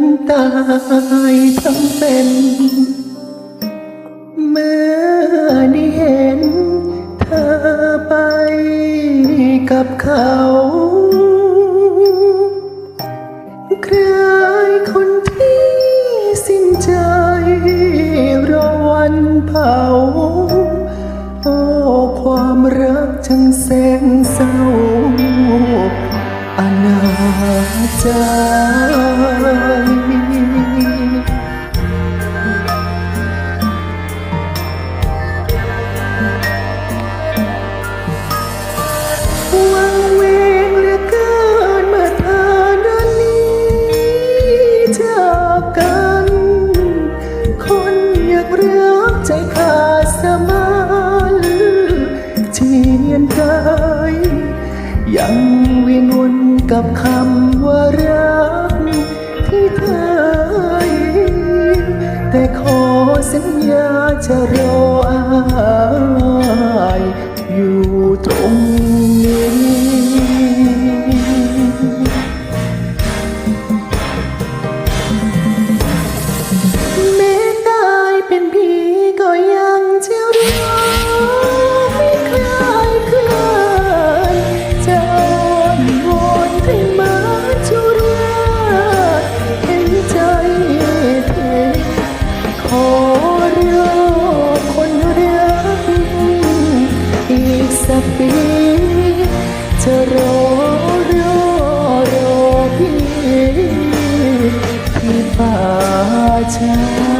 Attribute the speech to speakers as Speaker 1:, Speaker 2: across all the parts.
Speaker 1: นตายทั้งเป็น เมื่อได้เห็น เธอไปกับเขาใครคนที่สิ้นใจรอวันเผา โอ้ ความรักช่างแสนเศร้า อนาจใจวังเวงเหลือเกินเมื่อเธอเดินนี้จากกัน คนอยากรักใจขา กับคำว่ารักที่เธอให้แต่ขอสัญญาจะรออา ป่าช้า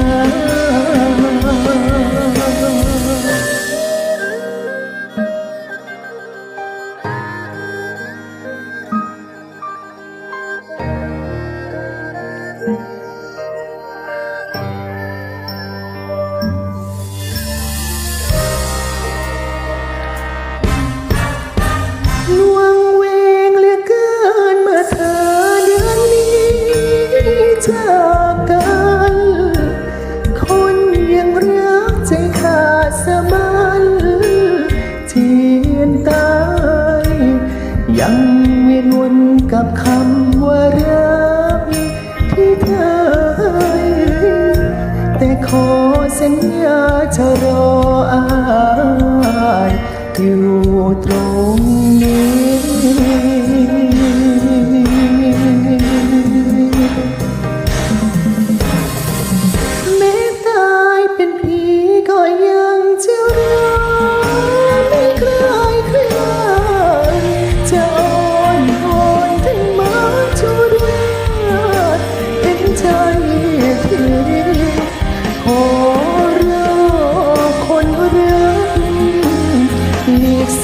Speaker 1: เวียนวนกับคำว่ารักที่เธอให้แต่ขอสัญญาจะร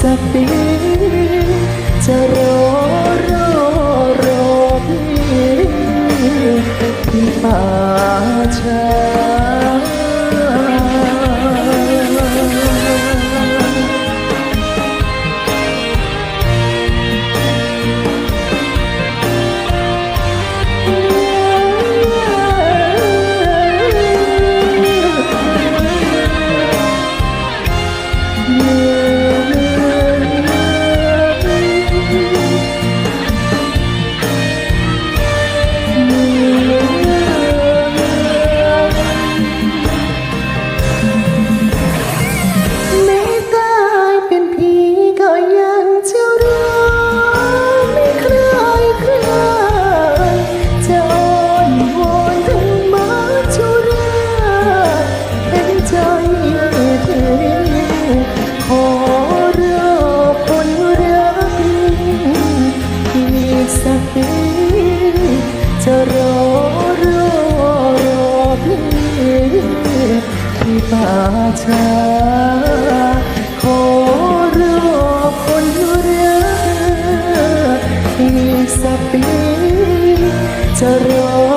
Speaker 1: สักปีจะรอรอรอพี่ที่ป่าช้า ป่าช้าขอรอคนรักอีกสักปีจะรอ